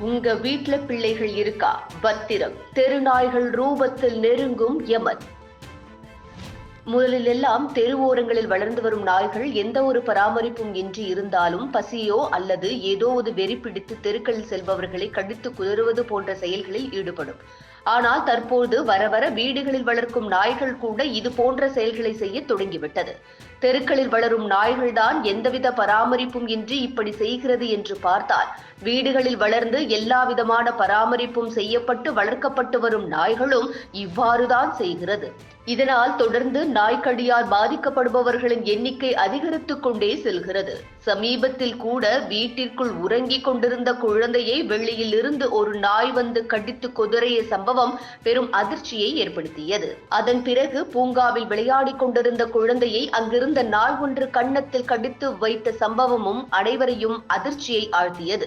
உங்க வீட்ல பிள்ளைகள் இருக்கா? பத்திரம். தெருநாய்கள் ரூபத்தில் நெருங்கும் யமன். முதலில் எல்லாம் தெருவோரங்களில் வளர்ந்து வரும் நாய்கள் எந்த ஒரு பராமரிப்பும் இன்றி இருந்தாலும் பசியோ அல்லது ஏதோ ஒரு வெறி பிடித்து தெருக்களில் செல்பவர்களை கடித்து குதறுவது போன்ற செயல்களில் ஈடுபடும். ஆனால் தற்போது வர வர வீடுகளில் வளர்க்கும் நாய்கள் கூட இது போன்ற செயல்களை செய்ய தொடங்கிவிட்டது. தெருக்களில் வளரும் நாய்கள்தான் எந்தவித பராமரிப்பும் இன்றி இப்படி செய்கிறது என்று பார்த்தால் வீடுகளில் வளர்ந்து எல்லா விதமான பராமரிப்பும் செய்யப்பட்டு வளர்க்கப்பட்டு வரும் நாய்களும் இவ்வாறுதான் செய்கிறது. இதனால் தொடர்ந்து நாய்க்கடியால் பாதிக்கப்படுபவர்களின் எண்ணிக்கை அதிகரித்துக் கொண்டே செல்கிறது. சமீபத்தில் கூட வீட்டிற்குள் உறங்கிக் கொண்டிருந்த குழந்தையை வெளியில் இருந்து ஒரு நாய் வந்து கடித்து கொதறிய சம்பவம் பெரும் அதிர்ச்சியை ஏற்படுத்தியது. அதன் பிறகு பூங்காவில் விளையாடிக் கொண்டிருந்த குழந்தையை அங்கிருந்த நாள் ஒன்று கன்னத்தில் கடித்து வைத்த சம்பவமும் அனைவரையும் அதிர்ச்சியை ஆழ்த்தியது.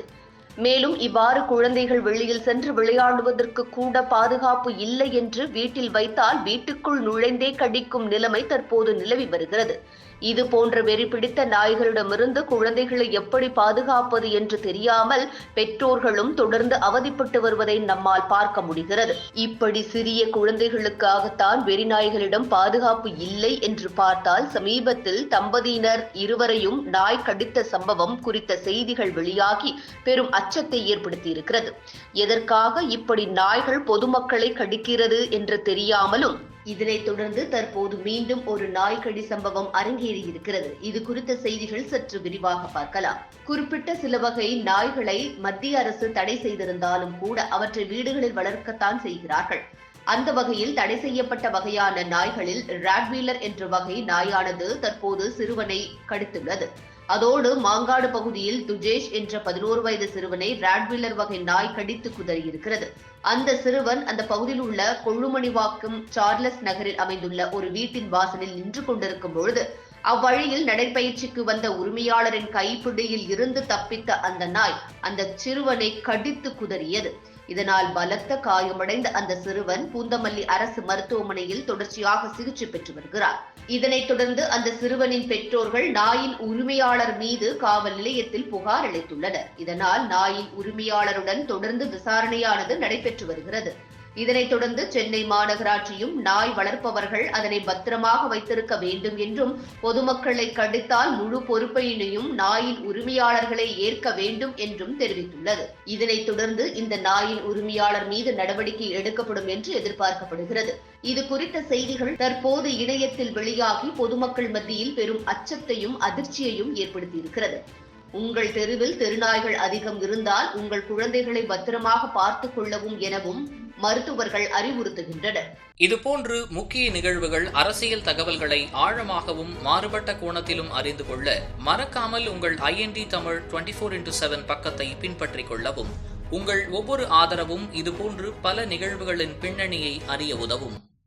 மேலும் இவ்வாறு குழந்தைகள் வெளியில் சென்று விளையாடுவதற்கு கூட பாதுகாப்பு இல்லை என்று வீட்டில் வைத்தால் வீட்டுக்குள் நுழைந்தே கடிக்கும் நிலைமை தற்போது நிலவி வருகிறது. இது போன்ற வெறி பிடித்த நாய்களிடமிருந்து குழந்தைகளை எப்படி பாதுகாப்பது என்று தெரியாமல் பெற்றோர்களும் தொடர்ந்து அவதிப்பட்டு வருவதை நம்மால் பார்க்க முடிகிறது. இப்படி சிறிய குழந்தைகளுக்காகத்தான் வெறி நாய்களிடம் பாதுகாப்பு இல்லை என்று பார்த்தால் சமீபத்தில் தம்பதியினர் இருவரையும் நாய் கடித்த சம்பவம் குறித்த செய்திகள் வெளியாகி பெரும் அச்சத்தை ஏற்படுத்தியிருக்கிறது. எதற்காக இப்படி நாய்கள் பொதுமக்களை கடிக்கிறது என்று தெரியாமலும் இதனைத் தொடர்ந்து தற்போது மீண்டும் ஒரு நாய்க்கடி சம்பவம் அரங்கேறியிருக்கிறது இது குறித்த செய்திகள் சற்று விரிவாக பார்க்கலாம். குறிப்பிட்ட சில வகை நாய்களை மத்திய அரசு தடை செய்திருந்தாலும் கூட அவற்றை வீடுகளில் வளர்க்கத்தான் செய்கிறார்கள். அந்த வகையில் தடை செய்யப்பட்ட வகையான நாய்களில் ராட்வீலர் என்ற வகை நாயானது தற்போது சிறுவனை கடித்துள்ளது. அதோடு மாங்காடு பகுதியில் துஜேஷ் என்ற பதினோரு வயது சிறுவனை ராட்வீலர் வகை நாய் கடித்து குதறியிருக்கிறது. அந்த சிறுவன் அந்த பகுதியில் உள்ள கொள்ளுமணிவாக்கம் சார்லஸ் நகரில் அமைந்துள்ள ஒரு வீட்டின் வாசலில் நின்று கொண்டிருக்கும் பொழுது அவ்வழியில் நடைபயிற்சிக்கு வந்த உரிமையாளரின் கைப்பிடியில் இருந்து தப்பித்த அந்த நாய் அந்த சிறுவனை கடித்து குதறியது. இதனால் பலத்த காயமடைந்த அந்த சிறுவன் பூந்தமல்லி அரசு மருத்துவமனையில் தொடர்ச்சியாக சிகிச்சை பெற்று வருகிறார். இதனைத் தொடர்ந்து அந்த சிறுவனின் பெற்றோர்கள் நாயின் உரிமையாளர் மீது காவல் நிலையத்தில் புகார் அளித்துள்ளனர். இதனால் நாயின் உரிமையாளருடன் தொடர்ந்து விசாரணையானது நடைபெற்று வருகிறது. இதனைத் தொடர்ந்து சென்னை மாநகராட்சியும் நாய் வளர்ப்பவர்கள் அதனை பத்திரமாக வைத்திருக்க வேண்டும் என்றும் பொதுமக்களை கடித்தால் முழு பொறுப்பையினையும் நாயின் உரிமையாளர்களை ஏற்க வேண்டும் என்றும் தெரிவித்துள்ளது. இதனைத் தொடர்ந்து இந்த நாயின் உரிமையாளர் மீது நடவடிக்கை எடுக்கப்படும் என்று எதிர்பார்க்கப்படுகிறது. இது குறித்த செய்திகள் தற்போது இணையத்தில் வெளியாகி பொதுமக்கள் மத்தியில் பெரும் அச்சத்தையும் அதிர்ச்சியையும் ஏற்படுத்தியிருக்கிறது. உங்கள் தெருவில் தெருநாய்கள் அதிகம் இருந்தால் உங்கள் குழந்தைகளை பத்திரமாக பார்த்துக் கொள்ளவும் எனவும் மருத்துவர்கள் அறிவுறுத்துகின்றனர். இதுபோன்று முக்கிய நிகழ்வுகள் அரசியல் தகவல்களை ஆழமாகவும் மாறுபட்ட கோணத்திலும் அறிந்து கொள்ள மறக்காமல் உங்கள் IND Tamil twenty four into seven பக்கத்தை பின்பற்றிக் கொள்ளவும். உங்கள் ஒவ்வொரு ஆதரவும் இதுபோன்று பல நிகழ்வுகளின் பின்னணியை அறிய உதவும்.